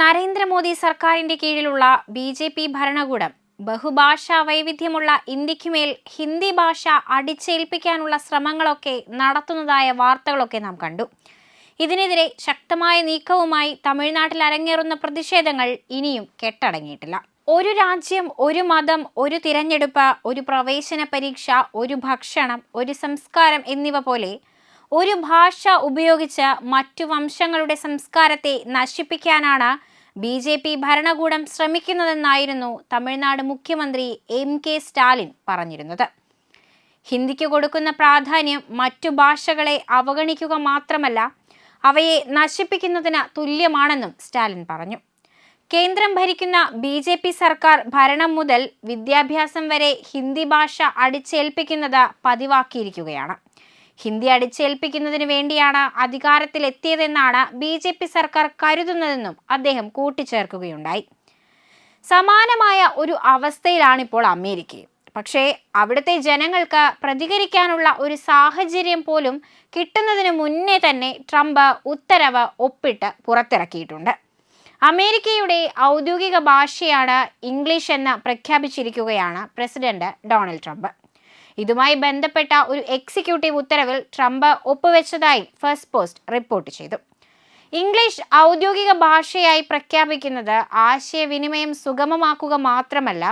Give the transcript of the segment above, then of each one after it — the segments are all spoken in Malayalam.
നരേന്ദ്രമോദി സർക്കാരിന്റെ കീഴിലുള്ള ബി ജെ പി ഭരണകൂടം ബഹുഭാഷാ വൈവിധ്യമുള്ള ഇന്ത്യക്കുമേൽ ഹിന്ദി ഭാഷ അടിച്ചേൽപ്പിക്കാനുള്ള ശ്രമങ്ങളൊക്കെ നടത്തുന്നതായ വാർത്തകളൊക്കെ നാം കണ്ടു. ഇതിനെതിരെ ശക്തമായ നീക്കവുമായി തമിഴ്നാട്ടിൽ അരങ്ങേറുന്ന പ്രതിഷേധങ്ങൾ ഇനിയും കെട്ടടങ്ങിയിട്ടില്ല. ഒരു രാജ്യം ഒരു മതം ഒരു തിരഞ്ഞെടുപ്പ് ഒരു പ്രവേശന പരീക്ഷ ഒരു ഭക്ഷണം ഒരു സംസ്കാരം എന്നിവ പോലെ ഒരു ഭാഷ ഉപയോഗിച്ച് മറ്റു വംശങ്ങളുടെ സംസ്കാരത്തെ നശിപ്പിക്കാനാണ് ബി ജെ പി ഭരണകൂടം ശ്രമിക്കുന്നതെന്നായിരുന്നു തമിഴ്നാട് മുഖ്യമന്ത്രി എം കെ സ്റ്റാലിൻ പറഞ്ഞിരുന്നത്. ഹിന്ദിക്ക് കൊടുക്കുന്ന പ്രാധാന്യം മറ്റു ഭാഷകളെ അവഗണിക്കുക മാത്രമല്ല അവയെ നശിപ്പിക്കുന്നതിന് തുല്യമാണെന്നും സ്റ്റാലിൻ പറഞ്ഞു. കേന്ദ്രം ഭരിക്കുന്ന ബി ജെ പി സർക്കാർ ഭരണം മുതൽ വിദ്യാഭ്യാസം വരെ ഹിന്ദി ഭാഷ അടിച്ചേൽപ്പിക്കുന്നത് പതിവാക്കിയിരിക്കുകയാണ്. ഹിന്ദി അടിച്ചേൽപ്പിക്കുന്നതിന് വേണ്ടിയാണ് അധികാരത്തിലെത്തിയതെന്നാണ് ബി ജെ പി സർക്കാർ കരുതുന്നതെന്നും അദ്ദേഹം കൂട്ടിച്ചേർക്കുകയുണ്ടായി. സമാനമായ ഒരു അവസ്ഥയിലാണിപ്പോൾ അമേരിക്ക. പക്ഷേ അവിടുത്തെ ജനങ്ങൾക്ക് പ്രതികരിക്കാനുള്ള ഒരു സാഹചര്യം പോലും കിട്ടുന്നതിന് മുന്നേ തന്നെ ട്രംപ് ഉത്തരവ് ഒപ്പിട്ട് പുറത്തിറക്കിയിട്ടുണ്ട്. അമേരിക്കയുടെ ഔദ്യോഗിക ഭാഷയാണ് ഇംഗ്ലീഷ് എന്ന് പ്രഖ്യാപിച്ചിരിക്കുകയാണ് പ്രസിഡന്റ് ഡൊണാൾഡ് ട്രംപ്. ഇതുമായി ബന്ധപ്പെട്ട ഒരു എക്സിക്യൂട്ടീവ് ഉത്തരവിൽ ട്രംപ് ഒപ്പുവെച്ചതായി ഫസ്റ്റ് പോസ്റ്റ് റിപ്പോർട്ട് ചെയ്തു. ഇംഗ്ലീഷ് ഔദ്യോഗിക ഭാഷയായി പ്രഖ്യാപിക്കുന്നത് ആശയവിനിമയം സുഗമമാക്കുക മാത്രമല്ല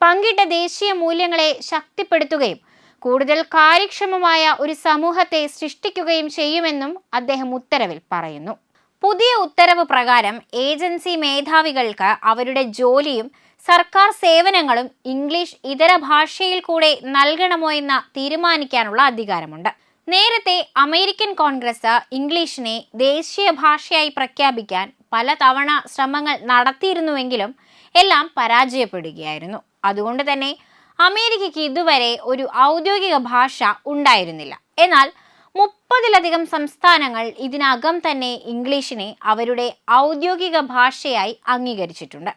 പങ്കിട്ട ദേശീയ മൂല്യങ്ങളെ ശക്തിപ്പെടുത്തുകയും കൂടുതൽ കാര്യക്ഷമമായ ഒരു സമൂഹത്തെ സൃഷ്ടിക്കുകയും ചെയ്യുമെന്നും അദ്ദേഹം ഉത്തരവിൽ പറയുന്നു. പുതിയ ഉത്തരവ് പ്രകാരം ഏജൻസി മേധാവികൾക്ക് അവരുടെ ജോലിയും സർക്കാർ സേവനങ്ങളും ഇംഗ്ലീഷ് ഇതര ഭാഷയിൽ കൂടെ നൽകണമോ എന്ന് തീരുമാനിക്കാനുള്ള അധികാരമുണ്ട്. നേരത്തെ അമേരിക്കൻ കോൺഗ്രസ് ഇംഗ്ലീഷിനെ ദേശീയ ഭാഷയായി പ്രഖ്യാപിക്കാൻ പലതവണ ശ്രമങ്ങൾ നടത്തിയിരുന്നുവെങ്കിലും എല്ലാം പരാജയപ്പെടുകയായിരുന്നു. അതുകൊണ്ട് തന്നെ അമേരിക്കയ്ക്ക് ഇതുവരെ ഒരു ഔദ്യോഗിക ഭാഷ ഉണ്ടായിരുന്നില്ല. എന്നാൽ മുപ്പതിലധികം സംസ്ഥാനങ്ങൾ ഇതിനകം തന്നെ ഇംഗ്ലീഷിനെ അവരുടെ ഔദ്യോഗിക ഭാഷയായി അംഗീകരിച്ചിട്ടുണ്ട്.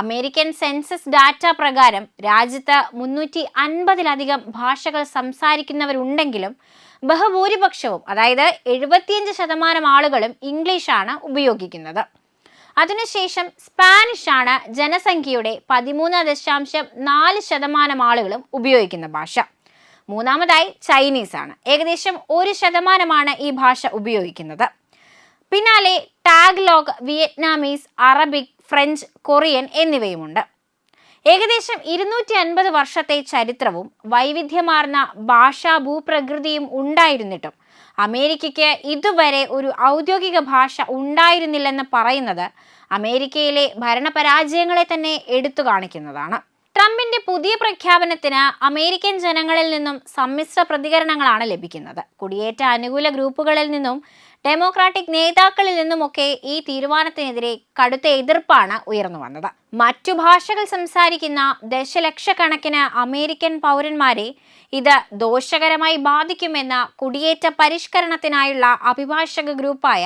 അമേരിക്കൻ സെൻസസ് ഡാറ്റ പ്രകാരം രാജ്യത്ത് മുന്നൂറ്റി അൻപതിലധികം ഭാഷകൾ സംസാരിക്കുന്നവരുണ്ടെങ്കിലും ബഹുഭൂരിപക്ഷവും അതായത് എഴുപത്തിയഞ്ച് ശതമാനം ആളുകളും ഇംഗ്ലീഷാണ് ഉപയോഗിക്കുന്നത്. അതിനുശേഷം സ്പാനിഷാണ് ജനസംഖ്യയുടെ പതിമൂന്ന് ദശാംശം നാല് ശതമാനം ആളുകളും ഉപയോഗിക്കുന്ന ഭാഷ. മൂന്നാമതായി ചൈനീസാണ്. ഏകദേശം ഒരു ശതമാനമാണ് ഈ ഭാഷ ഉപയോഗിക്കുന്നത്. പിന്നാലെ Tagalog Vietnamese Arabic French Korean എന്നിവയുമുണ്ട്. ഏകദേശം ഇരുന്നൂറ്റി അൻപത് വർഷത്തെ ചരിത്രവും വൈവിധ്യമാർന്ന ഭാഷാ ഭൂപ്രകൃതിയും ഉണ്ടായിരുന്നിട്ടും അമേരിക്കയ്ക്ക് ഇതുവരെ ഒരു ഔദ്യോഗിക ഭാഷ ഉണ്ടായിരുന്നില്ലെന്ന് പറയുന്നത് അമേരിക്കയിലെ ഭരണപരാജയങ്ങളെ തന്നെ എടുത്തു കാണിക്കുന്നതാണ്. ട്രംപിന്റെ പുതിയ പ്രഖ്യാപനത്തിന് അമേരിക്കൻ ജനങ്ങളിൽ നിന്നും സമ്മിശ്ര പ്രതികരണങ്ങളാണ് ലഭിക്കുന്നത്. കുടിയേറ്റ അനുകൂല ഗ്രൂപ്പുകളിൽ നിന്നും ഡെമോക്രാറ്റിക് നേതാക്കളിൽ നിന്നുമൊക്കെ ഈ തീരുമാനത്തിനെതിരെ കടുത്ത എതിർപ്പാണ് ഉയർന്നു വന്നത്. മറ്റു ഭാഷകൾ സംസാരിക്കുന്ന ദശലക്ഷക്കണക്കിന് അമേരിക്കൻ പൗരന്മാരെ ഇത് ദോഷകരമായി ബാധിക്കുമെന്ന കുടിയേറ്റ പരിഷ്കരണത്തിനായുള്ള അഭിഭാഷക ഗ്രൂപ്പായ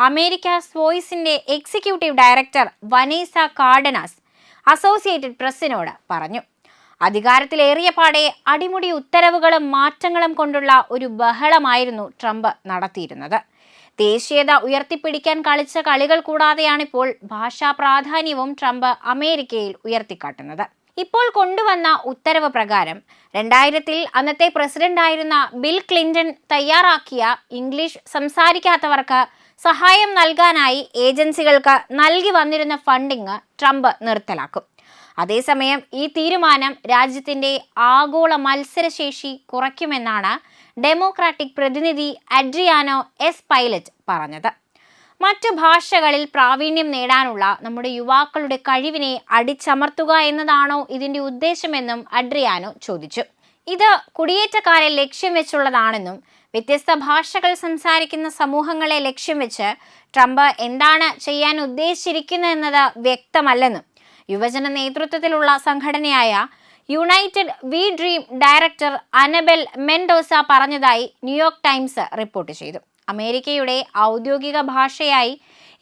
America's വോയിസിന്റെ executive director Vanessa Cardenas Associated പ്രസ്സിനോട് പറഞ്ഞു. അധികാരത്തിലേറിയ പാടെ അടിമുടി ഉത്തരവുകളും മാറ്റങ്ങളും കൊണ്ടുള്ള ഒരു ബഹളമായിരുന്നു ട്രംപ് നടത്തിയിരുന്നത്. ദേശീയത ഉയർത്തിപ്പിടിക്കാൻ കളിച്ച കളികൾ കൂടാതെയാണിപ്പോൾ ഭാഷാ പ്രാധാന്യവും ട്രംപ് അമേരിക്കയിൽ ഉയർത്തിക്കാട്ടുന്നത്. ഇപ്പോൾ കൊണ്ടുവന്ന ഉത്തരവ് പ്രകാരം രണ്ടായിരത്തിൽ അന്നത്തെ പ്രസിഡന്റായിരുന്ന ബിൽ ക്ലിന്റൺ തയ്യാറാക്കിയ ഇംഗ്ലീഷ് സംസാരിക്കാത്തവർക്ക് സഹായം നൽകാനായി ഏജൻസികൾക്ക് നൽകി വന്നിരുന്ന ഫണ്ടിങ് ട്രംപ് നിർത്തലാക്കും. അതേസമയം ഈ തീരുമാനം രാജ്യത്തിന്റെ ആഗോള മത്സരശേഷി കുറയ്ക്കുമെന്നാണ് ഡെമോക്രാറ്റിക് പ്രതിനിധി അഡ്രിയാനോ എസ് പൈലറ്റ് പറഞ്ഞത്. മറ്റു ഭാഷകളിൽ പ്രാവീണ്യം നേടാനുള്ള നമ്മുടെ യുവാക്കളുടെ കഴിവിനെ അടിച്ചമർത്തുക എന്നതാണോ ഇതിന്റെ ഉദ്ദേശമെന്നും അഡ്രിയാനോ ചോദിച്ചു. ഇത് കുടിയേറ്റക്കാരെ ലക്ഷ്യം വെച്ചുള്ളതാണെന്നും വ്യത്യസ്ത ഭാഷകൾ സംസാരിക്കുന്ന സമൂഹങ്ങളെ ലക്ഷ്യം വെച്ച് ട്രംപ് എന്താണ് ചെയ്യാൻ ഉദ്ദേശിച്ചിരിക്കുന്നതെന്നത് വ്യക്തമല്ലെന്നും യുവജന നേതൃത്വത്തിലുള്ള സംഘടനയായ United We Dream director Anabel Mendoza പറഞ്ഞതായി ന്യൂയോർക്ക് ടൈംസ് റിപ്പോർട്ട് ചെയ്തു. അമേരിക്കയുടെ ഔദ്യോഗിക ഭാഷയായി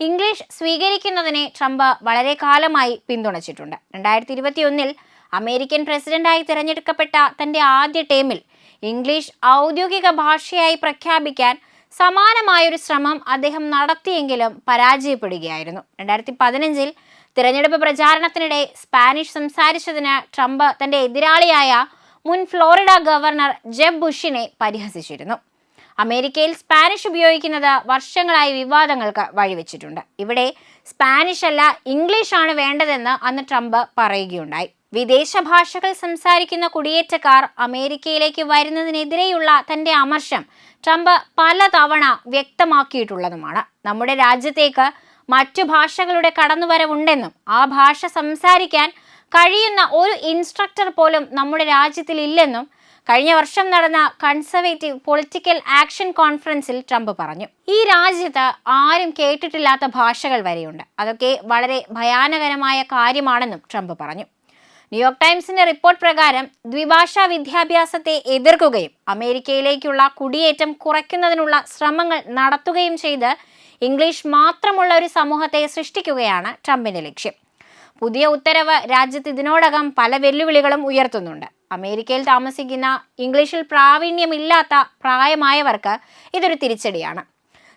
ഇംഗ്ലീഷ് സ്വീകരിക്കുന്നതിനെ ട്രംപ് വളരെ കാലമായി പിന്തുണച്ചിട്ടുണ്ട്. രണ്ടായിരത്തി ഇരുപത്തിയൊന്നിൽ അമേരിക്കൻ പ്രസിഡന്റായി തിരഞ്ഞെടുക്കപ്പെട്ട തന്റെ ആദ്യ ടേമിൽ ഇംഗ്ലീഷ് ഔദ്യോഗിക ഭാഷയായി പ്രഖ്യാപിക്കാൻ സമാനമായൊരു ശ്രമം അദ്ദേഹം നടത്തിയെങ്കിലും പരാജയപ്പെടുകയായിരുന്നു. രണ്ടായിരത്തി പതിനഞ്ചിൽ തിരഞ്ഞെടുപ്പ് പ്രചാരണത്തിനിടെ സ്പാനിഷ് സംസാരിച്ചതിന് ട്രംപ് തന്റെ എതിരാളിയായ മുൻ ഫ്ലോറിഡ ഗവർണർ ജെബ് ബുഷിനെ പരിഹസിച്ചിരുന്നു. അമേരിക്കയിൽ സ്പാനിഷ് ഉപയോഗിക്കുന്നത് വർഷങ്ങളായി വിവാദങ്ങൾക്ക് വഴിവെച്ചിട്ടുണ്ട്. ഇവിടെ സ്പാനിഷ് അല്ല ഇംഗ്ലീഷാണ് വേണ്ടതെന്ന് അന്ന് ട്രംപ് പറയുകയുണ്ടായി. വിദേശ ഭാഷകൾ സംസാരിക്കുന്ന കുടിയേറ്റക്കാർ അമേരിക്കയിലേക്ക് വരുന്നതിനെതിരെയുള്ള തന്റെ അമർഷം ട്രംപ് പലതവണ വ്യക്തമാക്കിയിട്ടുള്ളതുമാണ്. നമ്മുടെ രാജ്യത്തേക്ക് മറ്റു ഭാഷകളുടെ കടന്നുവരവുണ്ടെന്നും ആ ഭാഷ സംസാരിക്കാൻ കഴിയുന്ന ഒരു ഇൻസ്ട്രക്ടർ പോലും നമ്മുടെ രാജ്യത്തിൽ ഇല്ലെന്നും കഴിഞ്ഞ വർഷം നടന്ന കൺസർവേറ്റീവ് പൊളിറ്റിക്കൽ ആക്ഷൻ കോൺഫറൻസിൽ ട്രംപ് പറഞ്ഞു. ഈ രാജ്യത്ത് ആരും കേട്ടിട്ടില്ലാത്ത ഭാഷകൾ വരെയുണ്ട്. അതൊക്കെ വളരെ ഭയാനകരമായ കാര്യമാണെന്നും ട്രംപ് പറഞ്ഞു. ന്യൂയോർക്ക് ടൈംസിന്റെ റിപ്പോർട്ട് പ്രകാരം ദ്വിഭാഷാ വിദ്യാഭ്യാസത്തെ എതിർക്കുകയും അമേരിക്കയിലേക്കുള്ള കുടിയേറ്റം കുറയ്ക്കുന്നതിനുള്ള ശ്രമങ്ങൾ നടത്തുകയും ചെയ്ത് ഇംഗ്ലീഷ് മാത്രമുള്ള ഒരു സമൂഹത്തെ സൃഷ്ടിക്കുകയാണ് ട്രംപിന്റെ ലക്ഷ്യം. പുതിയ ഉത്തരവ് രാജ്യത്ത് ഇതിനോടകം പല വെല്ലുവിളികളും ഉയർത്തുന്നുണ്ട്. അമേരിക്കയിൽ താമസിക്കുന്ന ഇംഗ്ലീഷിൽ പ്രാവീണ്യമില്ലാത്ത പ്രായമായവർക്ക് ഇതൊരു തിരിച്ചടിയാണ്.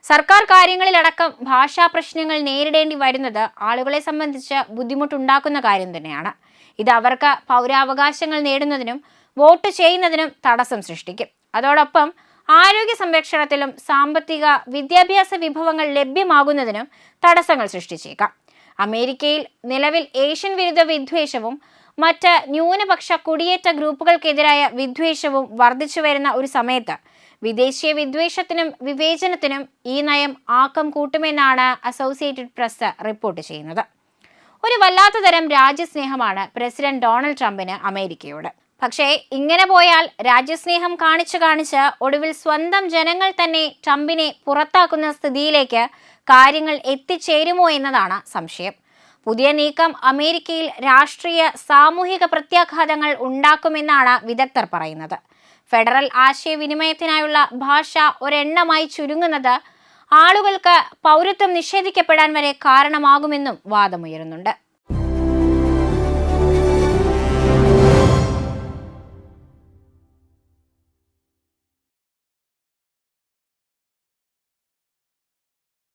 സർക്കാർ കാര്യങ്ങളിലടക്കം ഭാഷാ പ്രശ്നങ്ങൾ നേരിടേണ്ടി വരുന്നത് ആളുകളെ സംബന്ധിച്ച് ബുദ്ധിമുട്ടുണ്ടാക്കുന്ന കാര്യം തന്നെയാണ്. ഇത് അവർക്ക് പൗരാവകാശങ്ങൾ നേടുന്നതിനും വോട്ട് ചെയ്യുന്നതിനും തടസ്സം സൃഷ്ടിക്കും. അതോടൊപ്പം ആരോഗ്യ സംരക്ഷണത്തിലും സാമ്പത്തിക വിദ്യാഭ്യാസ വിഭവങ്ങൾ ലഭ്യമാകുന്നതിനും തടസ്സങ്ങൾ സൃഷ്ടിച്ചേക്കാം. അമേരിക്കയിൽ നിലവിൽ ഏഷ്യൻ വിരുദ്ധ വിദ്വേഷവും മറ്റ് ന്യൂനപക്ഷ കുടിയേറ്റ ഗ്രൂപ്പുകൾക്കെതിരായ വിദ്വേഷവും വർദ്ധിച്ചു വരുന്ന ഒരു സമയത്ത് വിദേശീയ വിദ്വേഷത്തിനും വിവേചനത്തിനും ഈ നയം ആക്കം കൂട്ടുമെന്നാണ് അസോസിയേറ്റഡ് പ്രസ് റിപ്പോർട്ട് ചെയ്യുന്നത്. ഒരു വല്ലാത്ത തരം രാജ്യസ്നേഹമാണ് പ്രസിഡന്റ് ഡൊണാൾഡ് ട്രംപിന് അമേരിക്കയോട്. പക്ഷേ ഇങ്ങനെ പോയാൽ രാജ്യസ്നേഹം കാണിച്ചു കാണിച്ച് ഒടുവിൽ സ്വന്തം ജനങ്ങൾ തന്നെ ട്രംപിനെ പുറത്താക്കുന്ന സ്ഥിതിയിലേക്ക് കാര്യങ്ങൾ എത്തിച്ചേരുമോ എന്നതാണ് സംശയം. പുതിയ നീക്കം അമേരിക്കയിൽ രാഷ്ട്രീയ സാമൂഹിക പ്രത്യാഘാതങ്ങൾ ഉണ്ടാക്കുമെന്നാണ് വിദഗ്ധർ പറയുന്നത്. ഫെഡറൽ ആശയവിനിമയത്തിനായുള്ള ഭാഷ ഒരെണ്ണമായി ചുരുങ്ങുന്നത് ആളുകൾക്ക് പൗരത്വം നിഷേധിക്കപ്പെടാൻ വരെ കാരണമാകുമെന്നും വാദമുയരുന്നുണ്ട്.